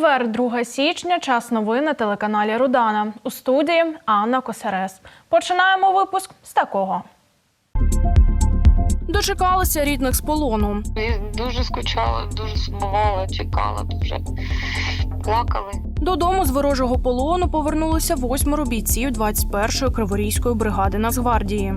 Четвер, 2 січня, час новин на телеканалі Рудана. У студії Анна Косарес. Починаємо випуск з такого. Дочекалися рідних з полону. І дуже скучала, дуже сумувала, чекала дуже. Плакали. Додому з ворожого полону повернулися восьмеро бійців 21-ї Криворізької бригади Нацгвардії.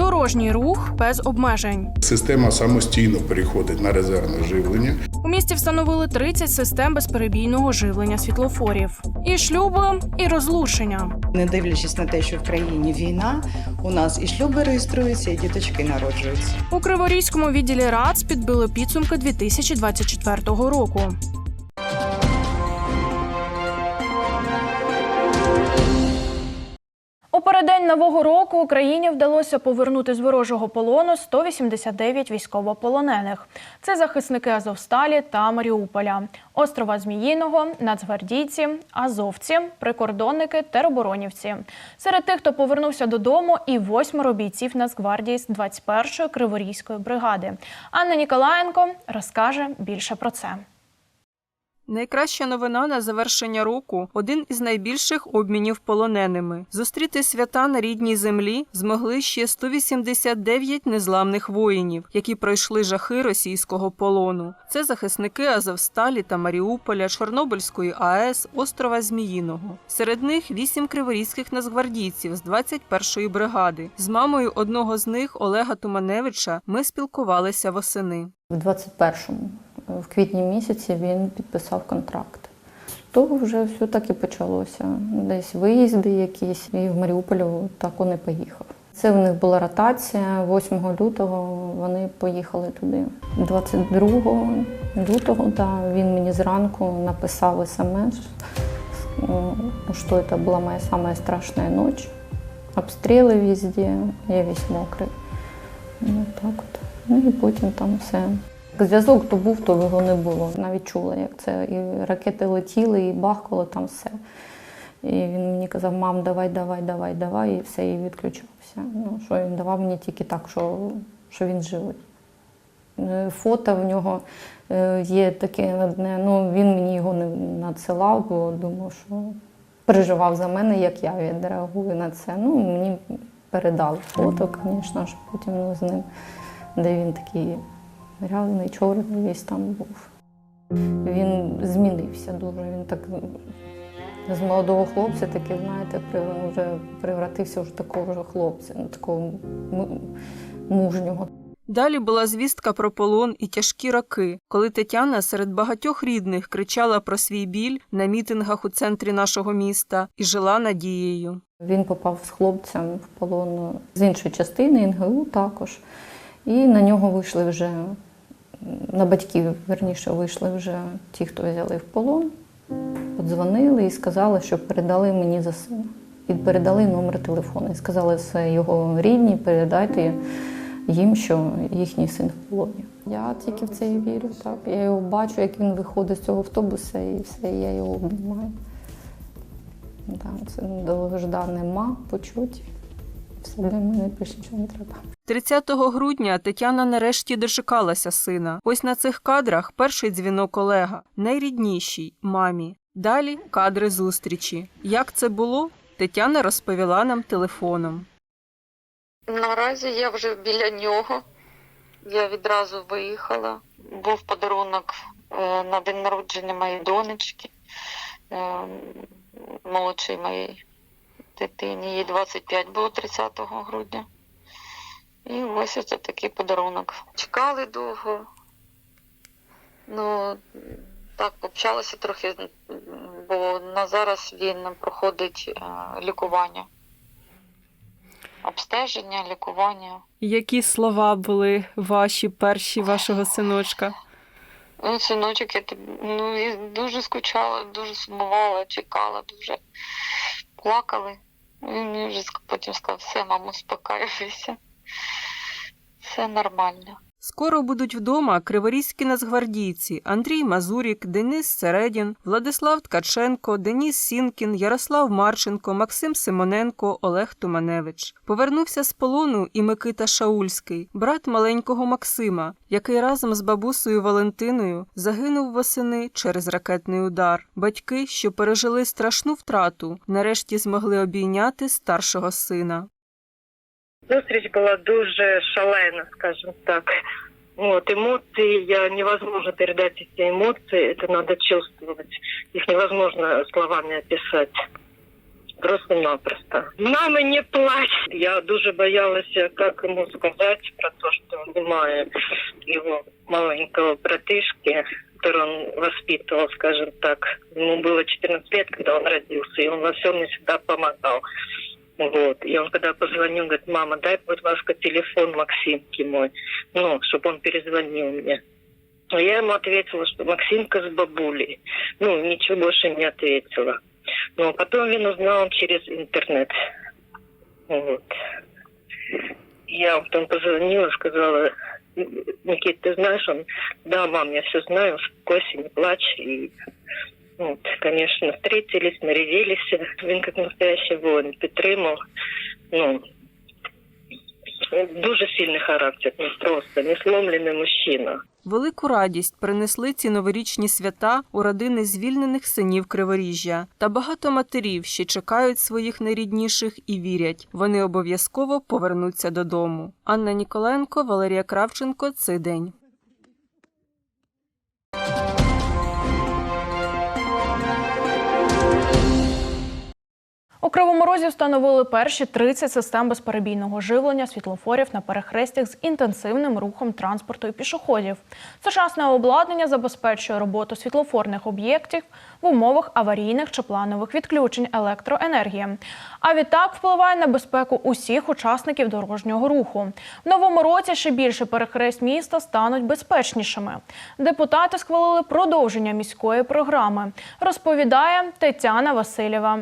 Дорожній рух без обмежень. Система самостійно переходить на резервне живлення. У місті встановили 30 систем безперебійного живлення світлофорів. І шлюби, і розлучення. Не дивлячись на те, що в країні війна, у нас і шлюби реєструються, і діточки народжуються. У Криворізькому відділі РАЦ підбили підсумки 2024 року. Нового року Україні вдалося повернути з ворожого полону 189 військовополонених. Це захисники Азовсталі та Маріуполя, острова Зміїного, нацгвардійці, азовці, прикордонники, тероборонівці. Серед тих, хто повернувся додому, і восьмеро бійців Нацгвардії з 21-ї Криворізької бригади. Анна Ніколаєнко розкаже більше про це. Найкраща новина на завершення року один із найбільших обмінів полоненими. Зустріти свята на рідній землі змогли ще 189 незламних воїнів, які пройшли жахи російського полону. Це захисники Азовсталі та Маріуполя, Чорнобильської АЕС, острова Зміїного. Серед них вісім криворізьких нацгвардійців з 21-ї бригади. З мамою одного з них Олега Туманевича ми спілкувалися восени. В 21-му, в квітні місяці, він підписав контракт. Того вже все так і почалося. Десь виїзди якісь, і в Маріуполі так і не поїхав. Це в них була ротація. 8 лютого вони поїхали туди. 22 лютого да, він мені зранку написав смс, що це була моя самая страшная ночь. Обстріли везде, я весь мокрий. Ну, так от. Ну і потім там все. Зв'язок то був, то його не було. Навіть чула, як це. І ракети летіли, і бахкало там все. І він мені казав, мам, давай, давай, давай, давай, і все, і відключався. Ну, що він давав мені тільки так, що, що він живий. Е, Фото в нього е, є таке одне, ну він мені його не надсилав, бо думав, що переживав за мене, як я відреагую на це. Ну, мені передали фото, звісно потім з ним, де він такий грязний, чорний весь там був. Він змінився дуже. Він так з молодого хлопця, такий, знаєте, вже превратився вже такого вже хлопця, ну, такого мужнього. Далі була звістка про полон і тяжкі роки, коли Тетяна серед багатьох рідних кричала про свій біль на мітингах у центрі нашого міста і жила надією. Він попав з хлопцем в полон з іншої частини НГУ також. І на нього вийшли вже, на батьків, верніше, вийшли вже ті, хто взяли в полон, подзвонили і сказали, що передали мені за сина. І передали номер телефону. І сказали, це його рідні, передайте їм, що їхній син в полоні. Я тільки в це і вірю. Так. Я його бачу, як він виходить з цього автобуса, і все, я його обнімаю. Да, це довгождане ма, почуть. Все для мене більше нічого не треба. 30 грудня Тетяна нарешті дочекалася сина. Ось на цих кадрах перший дзвінок Олега, найріднішій мамі. Далі кадри зустрічі. Як це було? Тетяна розповіла нам телефоном. Наразі я вже біля нього. Я відразу виїхала. Був подарунок е, на день народження моєї донечки, е, молодшій моїй дитині. Їй 25 було 30 грудня. І ось це такий подарунок. Чекали довго. Ну, так, общалися трохи, бо на зараз він проходить е, лікування. Обстеження, лікування. Які слова були ваші перші вашого синочка? Ну, синочок, я ну, я дуже скучала, дуже сумувала, чекала, дуже плакали. Він мені вже потім сказав, все, мамо, успокаюйся. Все нормально. Скоро будуть вдома криворізькі нацгвардійці Андрій Мазурік, Денис Середін, Владислав Ткаченко, Деніс Сінкін, Ярослав Марченко, Максим Симоненко, Олег Туманевич. Повернувся з полону і Микита Шаульський, брат маленького Максима, який разом з бабусею Валентиною загинув восени через ракетний удар. Батьки, що пережили страшну втрату, нарешті змогли обійняти старшого сина. Зустріч була дуже шалена, скажем так. Вот, эмоции, я невозможно передать эти эмоции, это надо чувствовать. Их невозможно словами описать. Просто-напросто. Мама, не плачь! Я дуже боялася, как ему сказать про то, что немає его маленького братишки, который он воспитывал, скажем так. Ему было 14 лет, когда он родился, и он во всем мне всегда помогал. Вот. И он когда позвонил, говорит, мама, дай, ласка, телефон Максимки мой, ну, чтобы он перезвонил мне. А я ему ответила, что Максимка с бабулей. Ну, ничего больше не ответила. Ну, а потом я узнал через интернет. Вот. Я потом позвонила, сказала, Никит, ты знаешь, он, да, мам, я все знаю, успокойся, не плачь. И вот, конечно, встретились, нарядились. Він як настоящий воїн підтримав. Ну, дуже сильний характер, не просто, не сломлений мужчина. Велику радість принесли ці новорічні свята у родини звільнених синів Криворіжжя. Та багато матерів ще чекають своїх найрідніших і вірять, вони обов'язково повернуться додому. Анна Ніколенко, Валерія Кравченко. Цей день. У Кривому Розі встановили перші 30 систем безперебійного живлення світлофорів на перехрестях з інтенсивним рухом транспорту і пішоходів. Сучасне обладнання забезпечує роботу світлофорних об'єктів в умовах аварійних чи планових відключень електроенергії. А відтак впливає на безпеку усіх учасників дорожнього руху. В новому році ще більше перехрест міста стануть безпечнішими. Депутати схвалили продовження міської програми. Розповідає Тетяна Васильєва.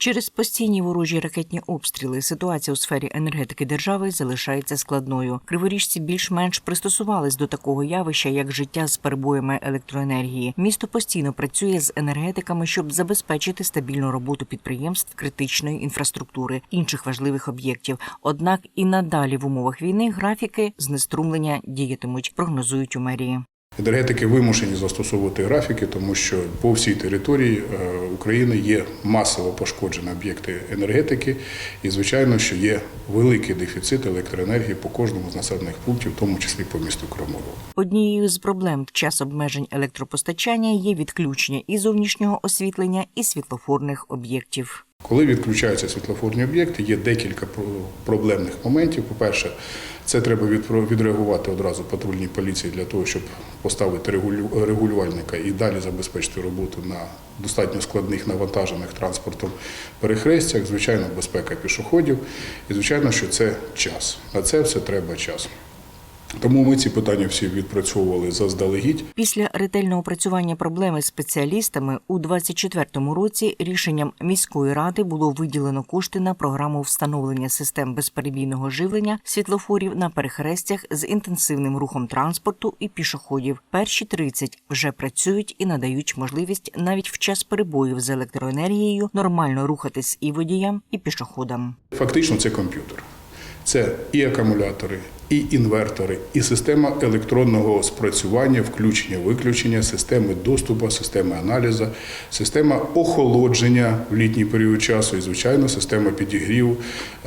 Через постійні ворожі ракетні обстріли ситуація у сфері енергетики держави залишається складною. Криворіжці більш-менш пристосувались до такого явища, як життя з перебоями електроенергії. Місто постійно працює з енергетиками, щоб забезпечити стабільну роботу підприємств критичної інфраструктури, інших важливих об'єктів. Однак і надалі в умовах війни графіки знеструмлення діятимуть, прогнозують у мерії. Енергетики вимушені застосовувати графіки, тому що по всій території е, України є масово пошкоджені об'єкти енергетики, і звичайно, що є великий дефіцит електроенергії по кожному з населених пунктів, в тому числі по місту Крамолу. Однією з проблем в час обмежень електропостачання є відключення і зовнішнього освітлення, і світлофорних об'єктів. Коли відключаються світлофорні об'єкти, є декілька проблемних моментів. По-перше, це треба відреагувати одразу патрульній поліції для того, щоб поставити регулювальника і далі забезпечити роботу на достатньо складних навантажених транспортом перехрестях. Звичайно, безпека пішоходів, і звичайно, що це час. На це все треба час. Тому ми ці питання всі відпрацьовували заздалегідь. Після ретельного опрацювання проблеми з спеціалістами у 2024 році рішенням міської ради було виділено кошти на програму встановлення систем безперебійного живлення світлофорів на перехрестях з інтенсивним рухом транспорту і пішоходів. Перші 30 вже працюють і надають можливість навіть в час перебоїв з електроенергією нормально рухатись і водіям, і пішоходам. Фактично, це комп'ютер. Це і акумулятори, і інвертори, і система електронного спрацювання, включення, виключення, системи доступу, системи аналізу, система охолодження в літній період часу і, звичайно, система підігріву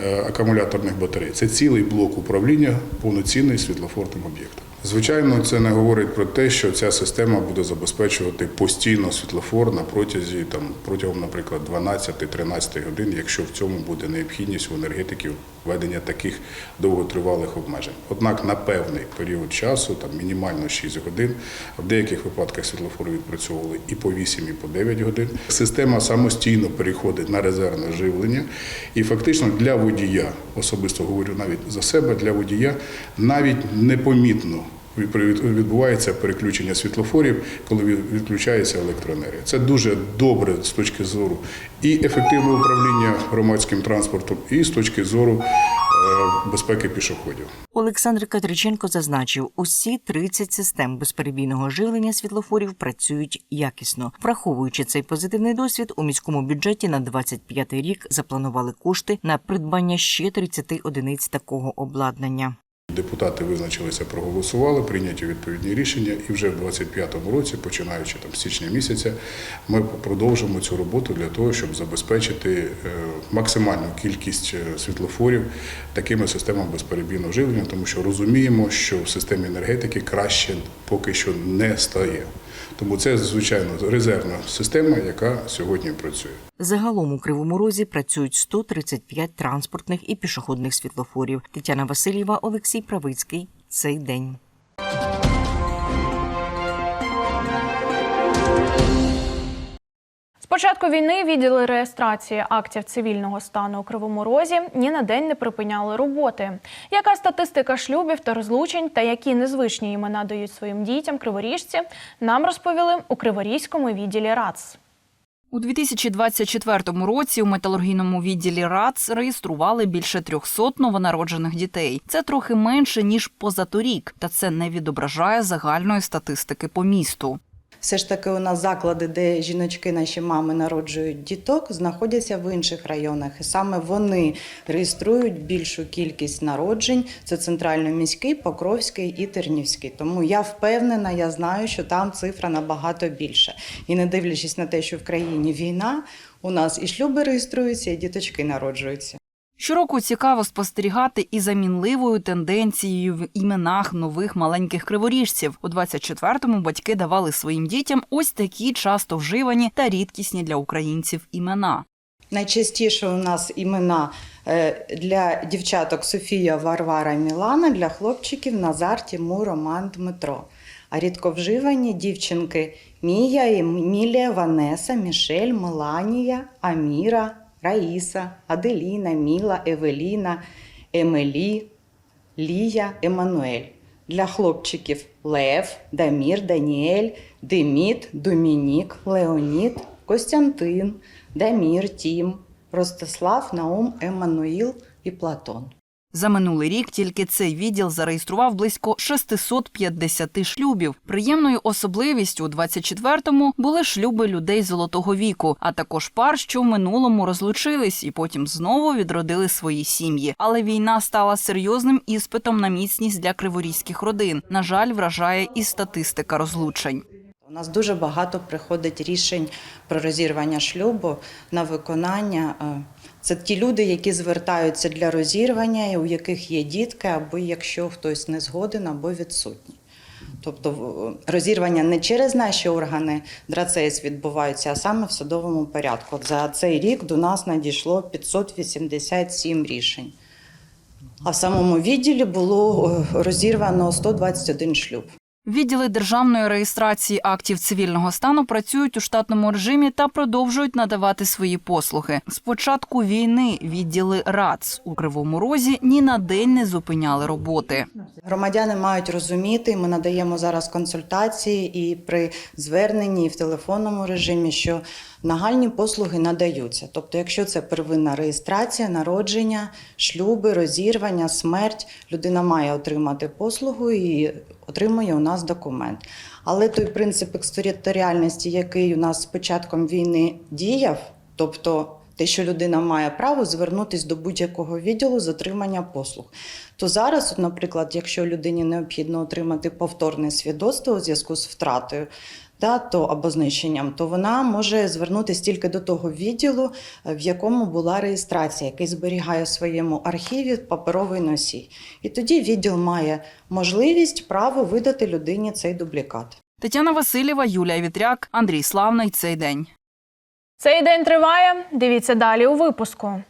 е, акумуляторних батарей. Це цілий блок управління повноцінний світлофорним об'єктом. Звичайно, це не говорить про те, що ця система буде забезпечувати постійно світлофор на протязі там протягом, наприклад, 12-13 годин, якщо в цьому буде необхідність у енергетиків введення таких довготривалих обмежень. Однак на певний період часу, там мінімально 6 годин, в деяких випадках світлофори відпрацьовували і по 8, і по 9 годин. Система самостійно переходить на резервне живлення, і фактично для водія, особисто говорю навіть за себе, для водія навіть непомітно відбувається переключення світлофорів, коли відключається електроенергія. Це дуже добре з точки зору і ефективного управління громадським транспортом, і з точки зору е, безпеки пішоходів. Олександр Катриченко зазначив, усі 30 систем безперебійного живлення світлофорів працюють якісно. Враховуючи цей позитивний досвід, у міському бюджеті на 25 рік запланували кошти на придбання ще 30 одиниць такого обладнання. Депутати визначилися, проголосували, прийняті відповідні рішення, і вже в 2025 році, починаючи там з січня місяця, ми продовжимо цю роботу для того, щоб забезпечити е, максимальну кількість е, світлофорів такими системами безперебійного живлення, тому що розуміємо, що в системі енергетики краще поки що не стає. Тому це звичайно резервна система, яка сьогодні працює. Загалом у Кривому Розі працюють 135 транспортних і пішохідних світлофорів. Тетяна Васильєва, Олексій Правицький. Цей день. З початку війни відділи реєстрації актів цивільного стану у Кривому Розі ні на день не припиняли роботи. Яка статистика шлюбів та розлучень та які незвичні імена дають своїм дітям криворіжці, нам розповіли у Криворізькому відділі РАЦ. У 2024 році у металургійному відділі РАЦ реєстрували більше 300 новонароджених дітей. Це трохи менше ніж позаторік, та це не відображає загальної статистики по місту. Все ж таки, у нас заклади, де жіночки, наші мами народжують діток, знаходяться в інших районах, і саме вони реєструють більшу кількість народжень. Це центрально-міський, Покровський і Тернівський. Тому я впевнена, я знаю, що там цифра набагато більша. І не дивлячись на те, що в країні війна, у нас і шлюби реєструються, і діточки народжуються. Щороку цікаво спостерігати і за мінливою тенденцією в іменах нових маленьких криворіжців. У 24-му батьки давали своїм дітям ось такі часто вживані та рідкісні для українців імена. Найчастіше у нас імена е, для дівчаток Софія, Варвара, Мілана, для хлопчиків Назар, Тімур, Роман, Дмитро. А рідковживані дівчинки Мія, Емілія, Ванеса, Мішель, Меланія, Аміра, Раїса, Аделіна, Міла, Евеліна, Емелі, Лія, Еммануель. Для хлопчиків Лев, Дамір, Даніель, Деміт, Домінік, Леонід, Костянтин, Дамір, Тім, Ростислав, Наум, Еммануїл і Платон. За минулий рік тільки цей відділ зареєстрував близько 650 шлюбів. Приємною особливістю у 24-му були шлюби людей золотого віку, а також пар, що в минулому розлучились і потім знову відродили свої сім'ї. Але війна стала серйозним іспитом на міцність для криворізьких родин. На жаль, вражає і статистика розлучень. У нас дуже багато приходить рішень про розірвання шлюбу на виконання. Це ті люди, які звертаються для розірвання, і у яких є дітки, або якщо хтось не згоден, або відсутній. Тобто розірвання не через наші органи драцеїс відбуваються, а саме в судовому порядку. За цей рік до нас надійшло 587 рішень. А в самому відділі було е, розірвано 121 шлюб. Відділи державної реєстрації актів цивільного стану працюють у штатному режимі та продовжують надавати свої послуги. З початку війни відділи РАЦ у Кривому Розі ні на день не зупиняли роботи. Громадяни мають розуміти, ми надаємо зараз консультації і при зверненні, і в телефонному режимі, що нагальні послуги надаються. Тобто, якщо це первинна реєстрація, народження, шлюби, розірвання, смерть, людина має отримати послугу і отримує у нас документ. Але той принцип екстериторіальності, який у нас з початком війни діяв, тобто те, що людина має право звернутися до будь-якого відділу з отримання послуг. То зараз, наприклад, якщо людині необхідно отримати повторне свідоцтво у зв'язку з втратою, та, то або знищенням, то вона може звернутися тільки до того відділу, е, в якому була реєстрація, який зберігає в своєму архіві паперовий носій. І тоді відділ має можливість право видати людині цей дублікат. Тетяна Васильєва, Юлія Вітряк, Андрій Славний. Цей день. Цей день триває. Дивіться далі у випуску.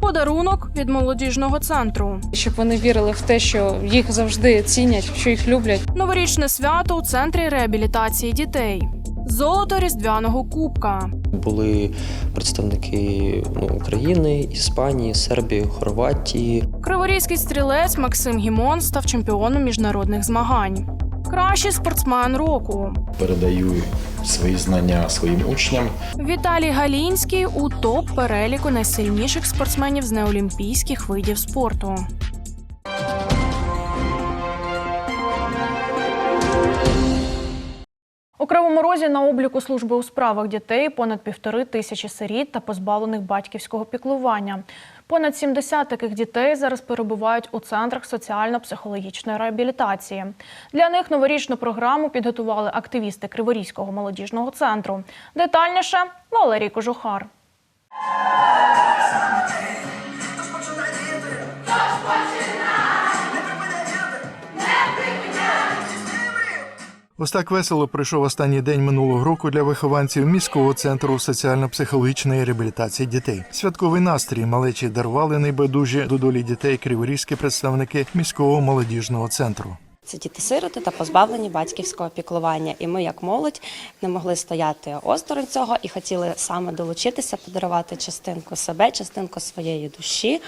Подарунок від молодіжного центру. щоб вони вірили в те, що їх завжди цінять, що їх люблять. Новорічне свято у центрі реабілітації дітей. Золото різдвяного кубка. Були представники ну, України, Іспанії, Сербії, Хорватії. Криворізький стрілець Максим Гімон став чемпіоном міжнародних змагань. Кращий спортсмен року. передаю свої знання своїм учням. Віталій Галінський у топ переліку найсильніших спортсменів з неолімпійських видів спорту. У Кривому Розі на обліку служби у справах дітей понад півтори тисячі сиріт та позбавлених батьківського піклування. Понад 70 таких дітей зараз перебувають у центрах соціально-психологічної реабілітації. Для них новорічну програму підготували активісти Криворізького молодіжного центру. Детальніше Валерій Кожухар. Ось так весело пройшов останній день минулого року для вихованців міського центру соціально-психологічної реабілітації дітей. Святковий настрій малечі дарували найбайдужі до долі дітей криворізькі представники міського молодіжного центру. Це діти-сироти та позбавлені батьківського піклування. І ми, як молодь, не могли стояти осторонь цього і хотіли саме долучитися, подарувати частинку себе, частинку своєї душі.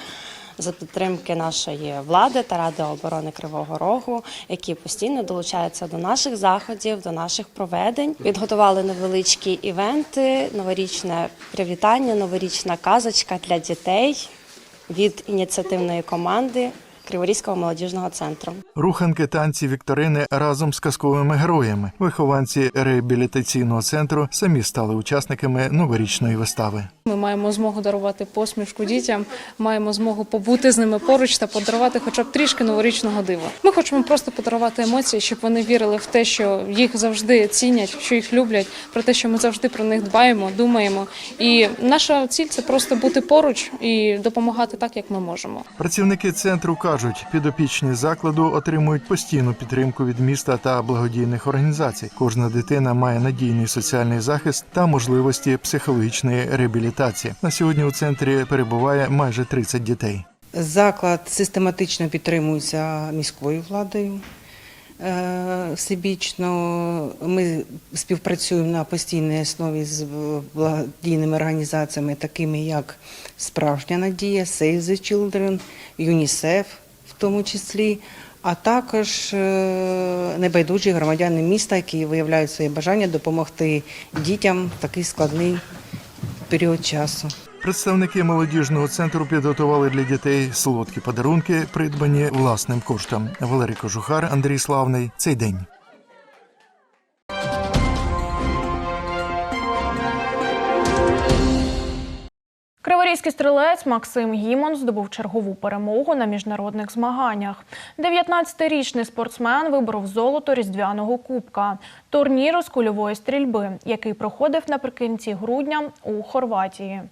За підтримки нашої влади та Ради оборони Кривого Рогу, які постійно долучаються до наших заходів, до наших проведень. Підготували невеличкі івенти, новорічне привітання, новорічна казочка для дітей від ініціативної команди Криворізького молодіжного центру. Руханки, танці, вікторини разом з казковими героями. Вихованці реабілітаційного центру самі стали учасниками новорічної вистави. Ми маємо змогу дарувати посмішку дітям, маємо змогу побути з ними поруч та подарувати хоча б трішки новорічного дива. Ми хочемо просто подарувати емоції, щоб вони вірили в те, що їх завжди цінять, що їх люблять, про те, що ми завжди про них дбаємо, думаємо. І наша ціль це просто бути поруч і допомагати так, як ми можемо. Працівники центру кажуть, підопічні закладу отримують постійну підтримку від міста та благодійних організацій. Кожна дитина має надійний соціальний захист та можливості психологічної реабілітації. На сьогодні у центрі перебуває майже 30 дітей. Заклад систематично підтримується міською владою. е, Всебічно ми співпрацюємо на постійній основі з благодійними організаціями, такими як Справжня Надія, Save the Children, ЮНІСЕФ в тому числі, а також е, небайдужі громадяни міста, які виявляють своє бажання допомогти дітям в такий складний період часу. Представники молодіжного центру підготували для дітей солодкі подарунки, придбані власним коштом. Валерій Кожухар, Андрій Славний. Цей день. Криворізький стрілець Максим Гімон здобув чергову перемогу на міжнародних змаганнях. 19-річний спортсмен виборов золото різдвяного кубка турніру з кульової стрільби, який проходив наприкінці грудня у Хорватії.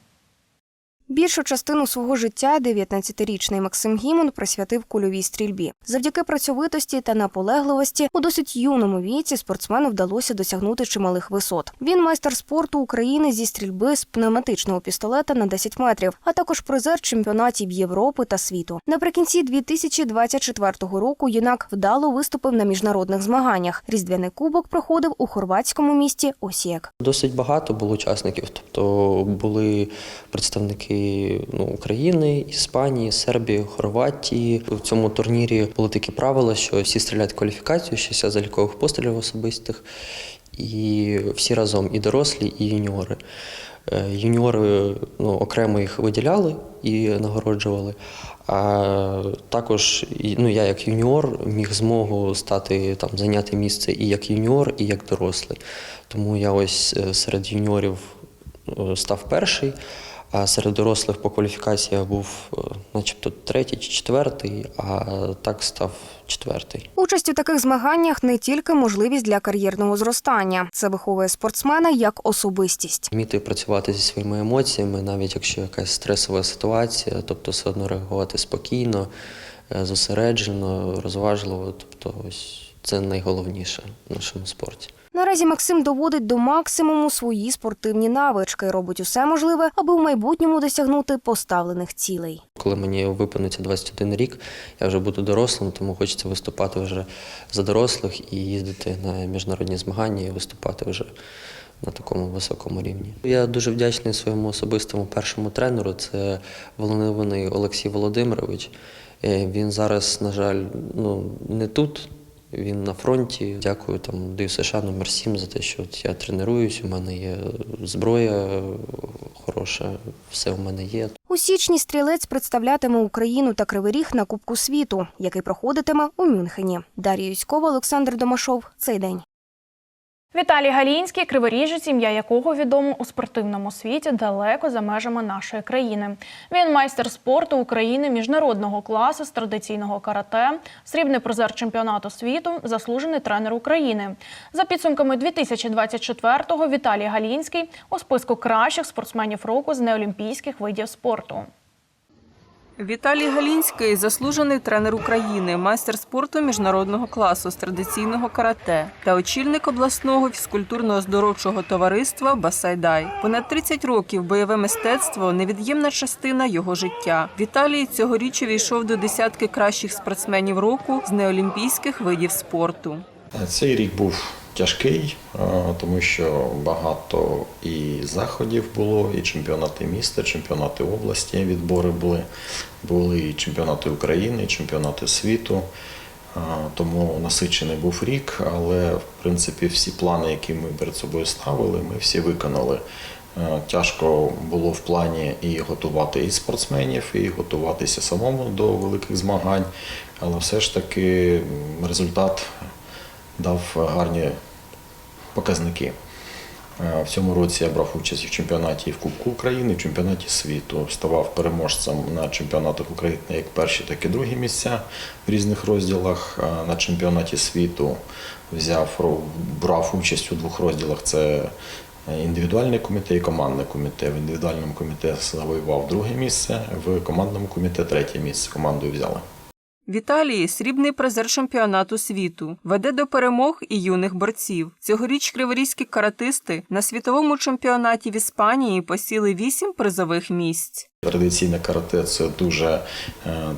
Більшу частину свого життя 19-річний Максим Гімон присвятив кульовій стрільбі. Завдяки працьовитості та наполегливості у досить юному віці спортсмену вдалося досягнути чималих висот. Він майстер спорту України зі стрільби з пневматичного пістолета на 10 метрів, а також призер чемпіонатів Європи та світу. Наприкінці 2024 року юнак вдало виступив на міжнародних змаганнях. Різдвяний кубок проходив у хорватському місті Осієк. Досить багато було учасників, тобто були представники ну, України, Іспанії, Сербії, Хорватії. У цьому турнірі були такі правила, що всі стріляють кваліфікацію, 60 залікових пострілів особистих, і всі разом, і дорослі, і юніори. Е, Юніори ну, окремо їх виділяли і нагороджували. А також ну, я як юніор міг змогу стати там, зайняти місце і як юніор, і як дорослий. Тому я ось е, серед юніорів е, став перший. А серед дорослих по кваліфікаціях був е, начебто третій чи четвертий, а так став четвертий. Участь у таких змаганнях не тільки можливість для кар'єрного зростання, це виховує спортсмена як особистість. Вміти працювати зі своїми емоціями, навіть якщо якась стресова ситуація, тобто все одно реагувати спокійно, е, зосереджено, розважливо. Тобто, ось це найголовніше в нашому спорті. Наразі Максим доводить до максимуму свої спортивні навички, робить усе можливе, аби в майбутньому досягнути поставлених цілей. Коли мені виповниться 21 рік, я вже буду дорослим, тому хочеться виступати вже за дорослих і їздити на міжнародні змагання і виступати вже на такому високому рівні. Я дуже вдячний своєму особистому першому тренеру. Це Волониваний Олексій Володимирович. Е, Він зараз, на жаль, ну не тут. Він на фронті. Дякую там даю США номер 7 за те, що от я тренуюсь. У мене є зброя хороша, все у мене є. У січні стрілець представлятиме Україну та Кривий Ріг на Кубку світу, який проходитиме у Мюнхені. Дар'я Юськова, Олександр Домашов. Цей день. Віталій Галінський, криворіжець, ім'я якого відомо у спортивному світі далеко за межами нашої країни. Він майстер спорту України міжнародного класу з традиційного карате, срібний призер чемпіонату світу, заслужений тренер України. За підсумками 2024-го Віталій Галінський у списку кращих спортсменів року з неолімпійських видів спорту. Віталій Галінський заслужений тренер України, майстер спорту міжнародного класу з традиційного карате та очільник обласного фізкультурно-оздоровчого товариства Басайдай. Понад 30 років бойове мистецтво невід'ємна частина його життя. Віталій цьогоріч увійшов до десятки кращих спортсменів року з неолімпійських видів спорту. Цей рік був тяжкий, е, тому що багато і заходів було, і чемпіонати міста, чемпіонати області, відбори були, були і чемпіонати України, і чемпіонати світу. Е, Тому насичений був рік, але в принципі всі плани, які ми перед собою ставили, ми всі виконали. Е, Тяжко було в плані і готувати і спортсменів, і готуватися самому до великих змагань, але все ж таки результат дав гарні показники. Е, В цьому році я брав участь в чемпіонаті і в Кубку України, і в чемпіонаті світу. Ставав переможцем на чемпіонатах України як перші, так і другі місця в різних розділах. Е, На чемпіонаті світу взяв брав участь у двох розділах. Це індивідуальний комітет і командний комітет. В індивідуальному комітеті завоював друге місце, в командному комітеті третє місце. Командою взяли. Віталій срібний призер чемпіонату світу, веде до перемог і юних борців. Цьогоріч криворізькі каратисти на світовому чемпіонаті в Іспанії посіли вісім призових місць. Традиційне карате це дуже е,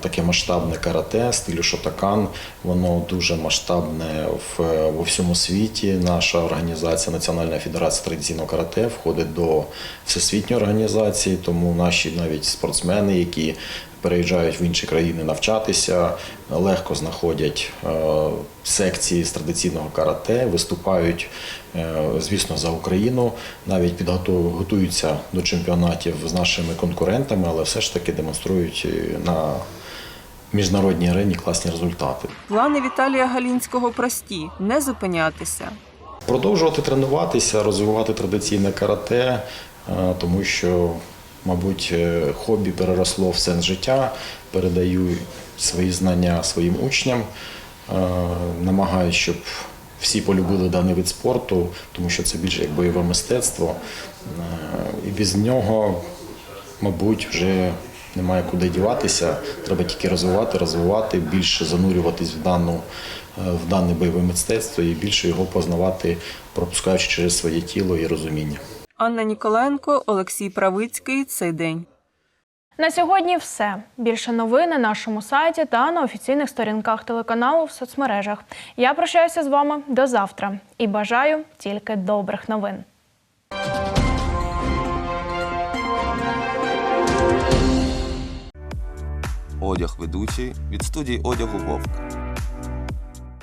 таке масштабне карате, стилю шотакан. Воно дуже масштабне в, во всьому світі. Наша організація Національна федерація традиційного карате входить до всесвітньої організації, тому наші навіть спортсмени, які переїжджають в інші країни навчатися, легко знаходять е, секції з традиційного карате, виступають, е, звісно, за Україну, навіть підготовуються до чемпіонатів з нашими конкурентами, але все ж таки демонструють е, на міжнародній арені класні результати. Плани Віталія Галінського прості не зупинятися. Продовжувати тренуватися, розвивати традиційне карате, тому що, мабуть, хобі переросло в сенс життя, передаю свої знання своїм учням, е, намагаюся, щоб всі полюбили даний вид спорту, тому що це більше як бойове мистецтво. Е, І без нього, мабуть, вже немає куди діватися. Треба тільки розвивати, розвивати, більше занурюватись в дану е, в дане бойове мистецтво і більше його познавати, пропускаючи через своє тіло і розуміння. Анна Ніколенко, Олексій Правицький. Цей день. На сьогодні все. Більше новин на нашому сайті та на офіційних сторінках телеканалу в соцмережах. Я прощаюся з вами до завтра і бажаю тільки добрих новин. Одяг ведучий від студії одягу Вовк.